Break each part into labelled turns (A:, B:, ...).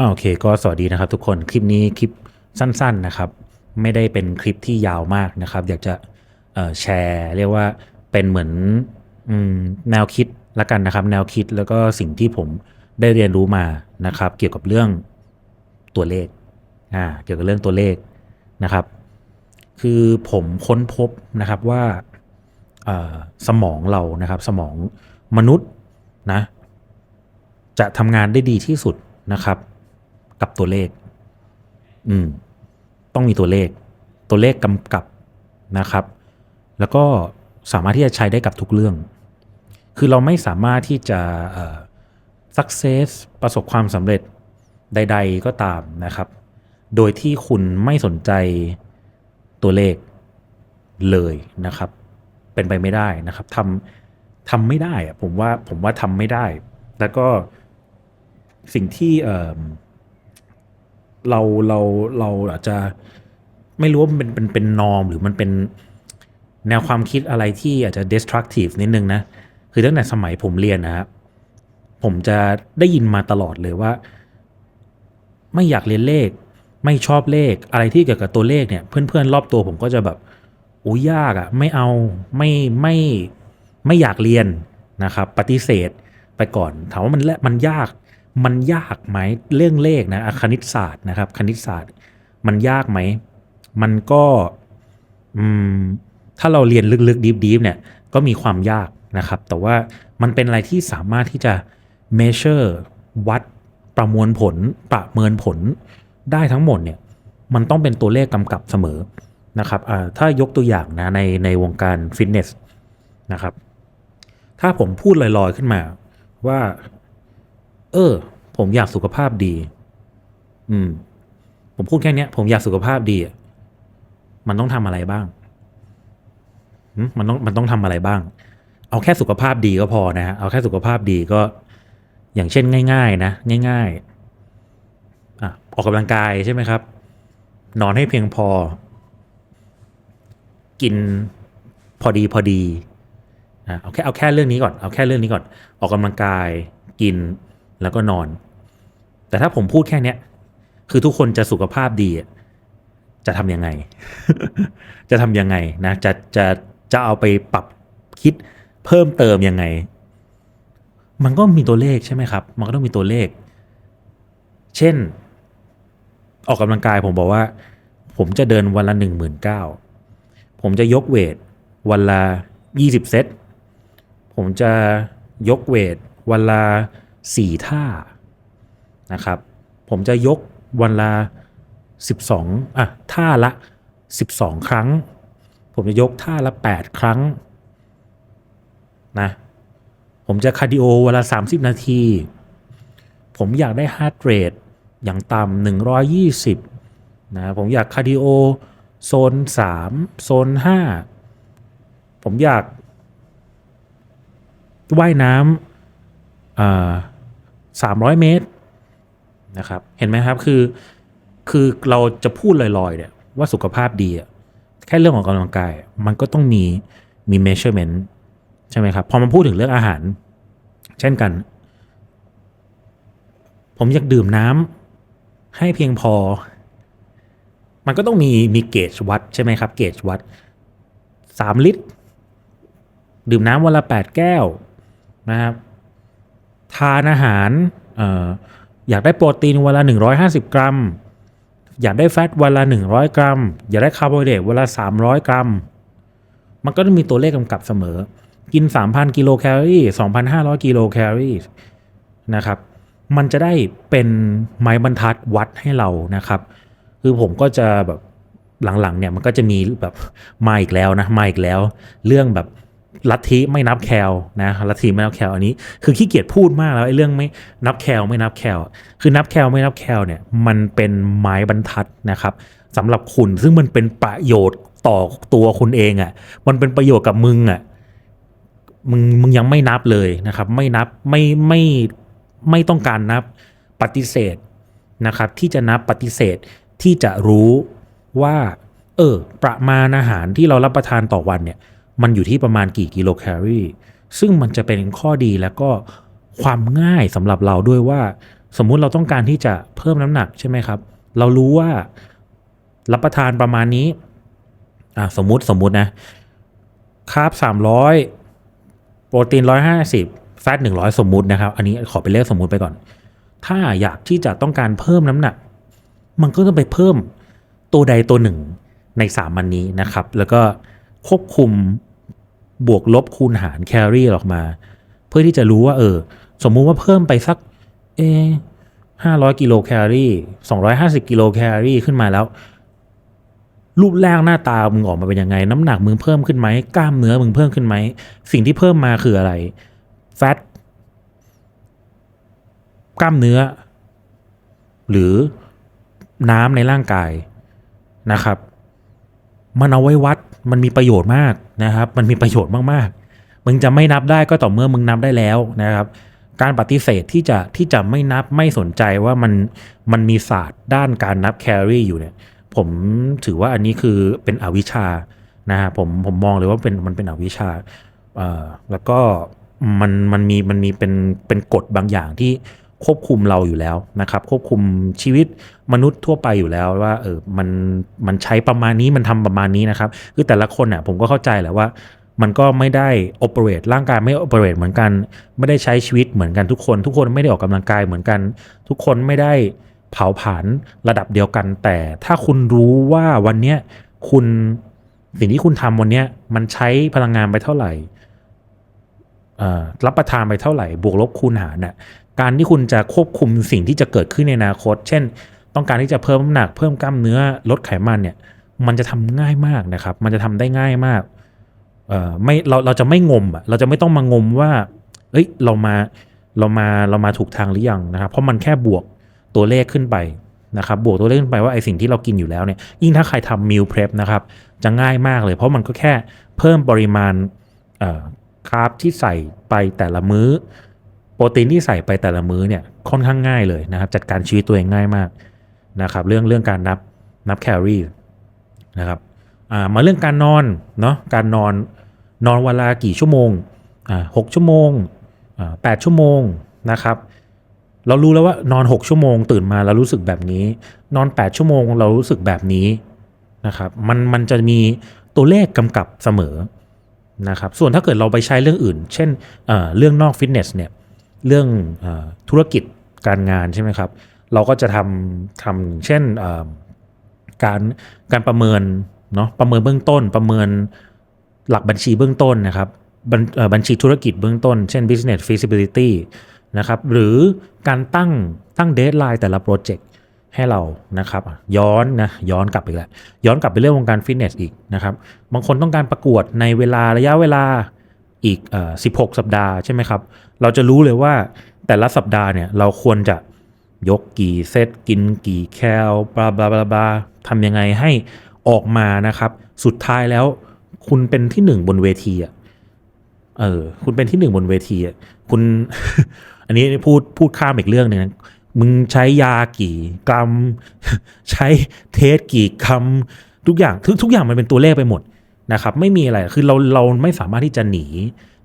A: อ่าโอเค ก็สวัสดีนะครับทุกคนคลิปนี้คลิปสั้นๆนะครับ ไม่ได้เป็นคลิปที่ยาวมากนะครับ อยากจะแชร์เรียกว่าเป็นเหมือนอแนวคิดละกันนะครับ แนวคิดแล้วก็สิ่งที่ผมได้เรียนรู้มานะครับ เกี่ยวกับเรื่องตัวเลขอ่าเกี่ยวกับเรื่องตัวเลขนะครับ คือผมค้นพบนะครับว่าสมองเรานะครับ สมองมนุษย์นะจะทำงานได้ดีที่สุดนะครับ กับตัวเลข อืม ต้องมีตัวเลข ตัวเลขกำกับนะครับ แล้วก็สามารถที่จะใช้ได้กับทุกเรื่อง คือเราไม่สามารถที่จะ success ประสบความสำเร็จใด ๆ ก็ตามนะครับ โดยที่คุณไม่สนใจตัวเลขเลยนะครับ เป็นไปไม่ได้นะครับทำทำไม่ได้อะผมว่าผมว่าทำไม่ได้ แล้วก็สิ่งที่ เราเราเราอาจจะไม่รู้ว่ามันเป็นเป็นเป็นนอมหรือมันเป็นแนวความคิดอะไรที่อาจจะ destructive นิดนึงนะ คือตั้งแต่สมัยผมเรียนนะครับผมจะได้ยินมาตลอดเลยว่า ไม่อยากเรียนเลข ไม่ชอบเลขอะไรที่เกี่ยวกับตัวเลขเนี่ย เพื่อนๆ รอบตัวผมก็จะแบบโอ้ยยากอะ่ะ ไม่เอาไม่ไม่ไม่อยากเรียนนะครับ ปฏิเสธไปก่อนถามว่ามันละมันยาก มันยากไหมเรื่องเลขนะคณิตศาสตร์นะครับ คณิตศาสตร์ มันยากไหม มันก็อืมถ้าเราเรียนลึกๆดีฟๆเนี่ยก็มีความยากนะครับ แต่ว่ามันเป็นอะไรที่สามารถที่จะ measure วัดประมวลผล ประเมินผลได้ทั้งหมดเนี่ย มันต้องเป็นตัวเลขกำกับเสมอนะครับถ้ายกตัวอย่างนะในในวงการฟิตเนสนะครับ ถ้าผมพูดลอยๆขึ้นมาว่า เออ ผมอยากสุขภาพดี อืม ผมพูดแค่นี้ผมอยากสุขภาพดีอะมันต้องทำอะไรบ้างมมันต้องมันต้องทำอะไรบ้าง เอาแค่สุขภาพดีก็พอนะฮะเอาแค่สุขภาพดีก็ อย่างเช่นง่าย ๆ นะง่าย ๆอะออกกำลังกายใช่ไหมครับ นอนให้เพียงพอ กินพอดีพอดีอะเอาแค่เอาแค่เรื่องนี้ก่อนเอาแค่เรื่องนี้ก่อน ออกกำลังกายกิน แล้วก็นอน แต่ถ้าผมพูดแค่เนี้ยคือทุกคนจะสุขภาพดีอะจะทำยังไง จะทำยังไงนะจะจะจะเอาไปปรับคิดเพิ่มเติมยังไง มันก็มีตัวเลขใช่ไหมครับ มันก็ต้องมีตัวเลข เช่น ออกกำลังกายผมบอกว่า ผมจะเดินวันละหนึ่งหมื่นเก้าผมจะยกเวทวันละยี่สิบเซตผมจะยกเวทวันละ สี่ท่านะครับ ผมจะยกวันละสิบสองอะท่าละสิบสองครั้ง ผมจะยกท่าละแปดครั้งนะผมจะคาร์ดิโอวันละสามสิบนาที ผมอยากได้ฮาร์ดเรทอย่างต่ำหนึ่งร้อยี่สิบนะผมอยากคาร์ดิโอโซนสามโซนห้าผมอยากว่ายน้ำ สามร้อยเมตรนะครับ เห็นไหมครับคือคือเราจะพูดลอยๆเนี่ยว่าสุขภาพดีอะแค่เรื่องของกำลังกาย มันก็ต้องมีมี measurement ใช่ไหมครับ พอมาพูดถึงเรื่องอาหาร เช่นกัน ผมอยากดื่มน้ำให้เพียงพอ มันก็ต้องมีมีเกจวัดใช่ไหมครับเกจวัดสามลิตร ดื่มน้ำวันละแปดแก้วนะครับ ทานอาหารอออยากได้โปรตีนวันละ 150 กรัม อยากได้แฟตวันละ 100 กรัม อยากได้คาร์โบไฮเดรตวันละ 300 กรัม มันก็ต้องมีตัวเลขกำกับเสมอ กิน 3,000 กิโลแคลอรี่ 2,500 กิโลแคลอรี่นะครับ มันจะได้เป็นไม้บรรทัดวัดให้เรานะครับ คือผมก็จะแบบหลังๆเนี่ยมันก็จะมีแบบมาอีกแล้วนะมาอีกแล้ว เรื่องแบบ ลัทธิไม่นับแคลนะลัทธิไม่นับแคลอันนี้คือขี้เกียจพูดมากแล้วไอ้เรื่องไม่นับแคลไม่นับแคลคือนับแคลไม่นับแคลเนี่ยมันเป็นไม้บรรทัดนะครับสำหรับคุณซึ่งมันเป็นประโยชน์ต่อตัวคุณเองอะ่ะมันเป็นประโยชน์กับมึงอะ่ะมึงมึงยังไม่นับเลยนะครับ ไม่นับไม่ไม่ไม่ต้องการนับปฏิเสธนะครับ ที่จะนับปฏิเสธที่จะรู้ว่า เออประมาณอาหารที่เรารับประทานต่อวันเนี่ย มันอยู่ที่ประมาณกี่กิโลแคลอรี่ ซึ่งมันจะเป็นข้อดีแล้วก็ความง่ายสำหรับเราด้วยว่า สมมุติเราต้องการที่จะเพิ่มน้ำหนักใช่ไหมครับ เรารู้ว่ารับประทานประมาณนี้อ่าสมมุติสมมุตินะคาร์บสามร้อยโปรตีนร้อยห้าสิบแฟตหนึ่งร้อยสมมุตินะครับ อันนี้ขอเป็นเลขสมมุติไปก่อน ถ้าอยากที่จะต้องการเพิ่มน้ำหนัก มันก็ต้องไปเพิ่มตัวใดตัวหนึ่งในสามอันนี้นะครับ แล้วก็ควบคุม บวกลบคูณหารแคลอรี่ออกมา เพื่อที่จะรู้ว่าเออ สมมุติว่าเพิ่มไปสัก เอห้าร้อยกิโลแคลอรี่สองร้อยห้าสิบกิโลแคลอรี่ขึ้นมาแล้ว รูปร่างหน้าตามึงออกมาเป็นยังไง น้ำหนักมึงเพิ่มขึ้นไหมกล้ามเนื้อมึงเพิ่มขึ้นไหม สิ่งที่เพิ่มมาคืออะไรแฟตกล้ามเนื้อ หรือน้ำในร่างกายนะครับ มันเอาไว้วัด มันมีประโยชน์มากนะครับ มันมีประโยชน์มากๆ มึงจะไม่นับได้ก็ต่อเมื่อมึงนับได้แล้วนะครับ การปฏิเสธที่จะที่จะไม่นับไม่สนใจว่ามันมันมีศาสตร์ด้านการนับแคลอรี่อยู่เนี่ย ผมถือว่าอันนี้คือเป็นอวิชานะฮะผมผมมองเลยว่าเป็นมันเป็นอวิชชาเอ่อแล้วก็มันมันมีมันมีเป็นเป็นกฎบางอย่างที่ ควบคุมเราอยู่แล้วนะครับ ควบคุมชีวิตมนุษย์ทั่วไปอยู่แล้วว่าเออมันมันใช้ประมาณนี้มันทำประมาณนี้นะครับ คือแต่ละคนอะผมก็เข้าใจแหละว่า มันก็ไม่ได้ operate ร่างกายไม่ operate เหมือนกัน ไม่ได้ใช้ชีวิตเหมือนกันทุกคน ทุกคนไม่ได้ออกกำลังกายเหมือนกัน ทุกคนไม่ได้เผาผลาญระดับเดียวกัน แต่ถ้าคุณรู้ว่าวันเนี้ยคุณสิ่งที่คุณทำวันเนี้ยมันใช้พลังงานไปเท่าไหร่อ่อรับประทานไปเท่าไหร่ บวกลบคูณหารน่ะ การที่คุณจะควบคุมสิ่งที่จะเกิดขึ้นในอนาคต เช่น ต้องการที่จะเพิ่มน้ำหนัก เพิ่มกล้ามเนื้อลดไขมันเนี่ย มันจะทำง่ายมากนะครับ มันจะทำได้ง่ายมากเอ่อไม่เราเราจะไม่งมอะเราจะไม่ต้องมางมว่า เอ้ยเรามาเรามาเรามาถูกทางหรือยังนะครับ เพราะมันแค่บวกตัวเลขขึ้นไปนะครับ บวกตัวเลขขึ้นไปว่าไอสิ่งที่เรากินอยู่แล้วเนี่ย ยิ่งถ้าใครทำมิลเพร p นะครับ จะง่ายมากเลย เพราะมันก็แค่เพิ่มปริมาณคาร์บที่ใส่ไปแต่ละมื้อ ปรตีนที่ใส่ไปแต่ละมื้อเนี่ยค่อนข้างง่ายเลยนะครับ จัดการชีวิตตัวเองง่ายมากนะครับ เรื่องเรื่องการนับนับแคลอรี่นะครับมาเรื่องการนอนเนาะการนอนนอนเวลากี่ชั่วโมงหกชั่วโมงแปดชั่วโมงนะครับ เรารู้แล้วว่านอน 6 ชั่วโมง ตื่นมาเรารู้สึกแบบนี้ นอน 8 ชั่วโมงเรารู้สึกแบบนี้นะครับมันมันจะมีตัวเลขกำกับเสมอนะครับส่วนถ้าเกิดเราไปใช้เรื่องอื่น เช่นเเรื่องนอกฟิตเนสเนี่ย เรื่องอธุรกิจการงานใช่ไหมครับ เราก็จะทำทำเช่นการการประเมินเนาะประเมินเบื้องต้น ประเมินหลักบัญชีเบื้องต้นนะครับบัญเอ่อบัญชีธุรกิจเบื้องต้น เช่น business feasibility นะครับหรือการตั้งตั้งเดทไลน์แต่ละโปรเจกต์ให้เรานะครับย้อนนะย้อนกลับไปแล้วย้อนกลับไปเรื่องวงการฟิตเนสอีกนะครับบางคนต้องการประกวดในเวลาระยะเวลา อีก 16 สัปดาห์ใช่ไหมครับ เราจะรู้เลยว่าแต่ละสัปดาห์เนี่ยเราควรจะยกกี่เซตกินกี่แคลบลาบลาบลาบลาทำยังไงให้ออกมานะครับ สุดท้ายแล้วคุณเป็นที่หนึ่งบนเวทีอะเออ คุณเป็นที่หนึ่งบนเวทีอะคุณ อันนี้พูดพูดข้ามอีกเรื่องหนึ่งนะมึงใช้ยากี่กรัม ใช้เทสกี่คำทุกอย่างทุกทุกอย่างมันเป็นตัวเลขไปหมด นะครับไม่มีอะไรคือเราเราไม่สามารถที่จะหนี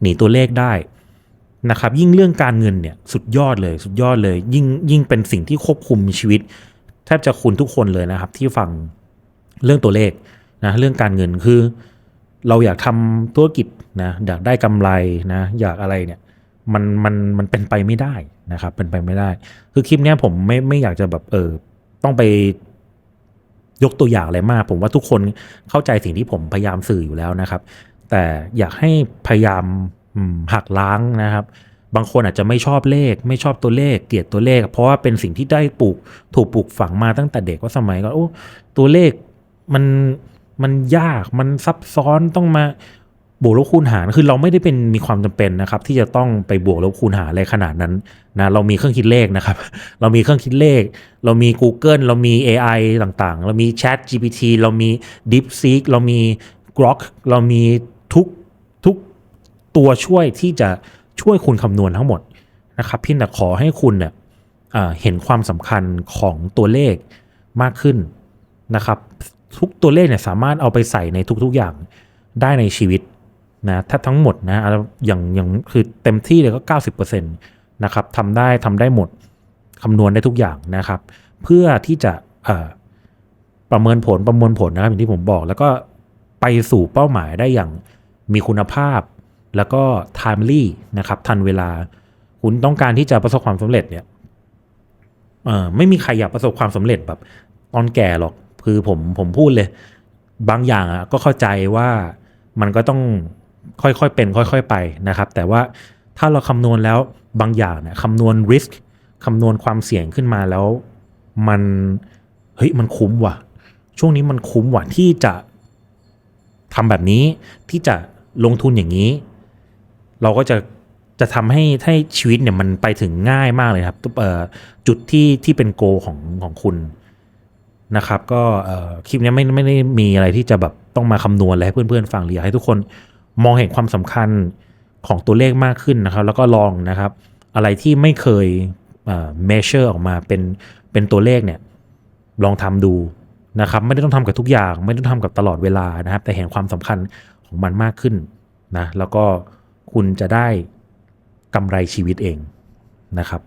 A: หนีตัวเลขได้นะครับยิ่งเรื่องการเงินเนี่ยสุดยอดเลยสุดยอดเลย ยิ่งยิ่งเป็นสิ่งที่ควบคุมชีวิตแทบจะคุณทุกคนเลยนะครับ ที่ฟังเรื่องตัวเลขนะเรื่องการเงินคือ เราอยากทำธุรกิจนะอยากได้กำไรนะอยากอะไรเนี่ยมันมันมันเป็นไปไม่ได้นะครับ เป็นไปไม่ได้ คือคลิปนี้ผมไม่ไม่อยากจะแบบเออต้องไป ยกตัวอย่างอะไรมาก ผมว่าทุกคนเข้าใจสิ่งที่ผมพยายามสื่ออยู่แล้วนะครับ แต่อยากให้พยายามหักล้างนะครับบางคนอาจจะไม่ชอบเลข ไม่ชอบตัวเลข เกลียดตัวเลข เพราะว่าเป็นสิ่งที่ได้ปลูกถูกปลูกฝังมาตั้งแต่เด็กว่าสมัยก่อนโอ้ตัวเลขมันมันยากมันซับซ้อนต้องมา บวกลบคูณหารคือเราไม่ได้เป็นมีความจำเป็นนะครับ ที่จะต้องไปบวกลบคูณหารอะไรขนาดนั้นนะเรามีเครื่องคิดเลขนะครับ เรามีเครื่องคิดเลข เรามี Google เรามี AI ต่างๆ เรามี Chat GPT เรามี DeepSeek เรามี Grok เรามีทุกทุกตัวช่วยที่จะช่วยคุณคำนวณทั้งหมดนะครับพียงแต่ขอให้คุณเนี่ยเอ่อเห็นความสำคัญของตัวเลขมากขึ้นนะครับ ทุกตัวเลขเนี่ยสามารถเอาไปใส่ในทุกๆอย่างได้ในชีวิต นะถ้าทั้งหมดนะอย่างอย่างคือเต็มที่เลยก็ 90%นะครับทำได้ทำได้หมดคำนวณได้ทุกอย่างนะครับ เพื่อที่จะประเมินผลประมวลผลนะครับอย่างที่ผมบอก แล้วก็ไปสู่เป้าหมายได้อย่างมีคุณภาพ แล้วก็ timely นะครับ ทันเวลา คุณต้องการที่จะประสบความสำเร็จเนี่ยไม่มีใครอยากประสบความสำเร็จแบบตอนแก่หรอกคือผมผมพูดเลย บางอย่างอะก็เข้าใจว่ามันก็ต้อง ค่อยๆเป็นค่อย ๆไปนะครับ แต่ว่าถ้าเราคำนวณแล้วบางอย่างเนี่ยคำนวณ risk คำนวณความเสี่ยงขึ้นมาแล้ว มันเฮ้ยมันคุ้มว่ะ ช่วงนี้มันคุ้มว่ะที่จะทำแบบนี้ที่จะลงทุนอย่างนี้ เราก็จะจะทำให้ให้ชีวิตเนี่ยมันไปถึงง่ายมากเลยครับจุดที่ที่เป็นโกของของคุณนะครับ ก็คลิปนี้ไม่ไม่ได้มีอะไรที่จะแบบต้องมาคำนวณอะไรให้เพื่อนๆฟังหรืออยากให้ทุกคน มองเห็นความสำคัญของตัวเลขมากขึ้นนะครับ แล้วก็ลองนะครับ อะไรที่ไม่เคยเอ่อ measure ออกมาเป็นเป็นตัวเลขเนี่ยลองทำดูนะครับ ไม่ได้ต้องทำกับทุกอย่าง ไม่ต้องทำกับตลอดเวลานะครับ แต่เห็นความสำคัญของมันมากขึ้นนะแล้วก็คุณจะได้กำไรชีวิตเองนะครับ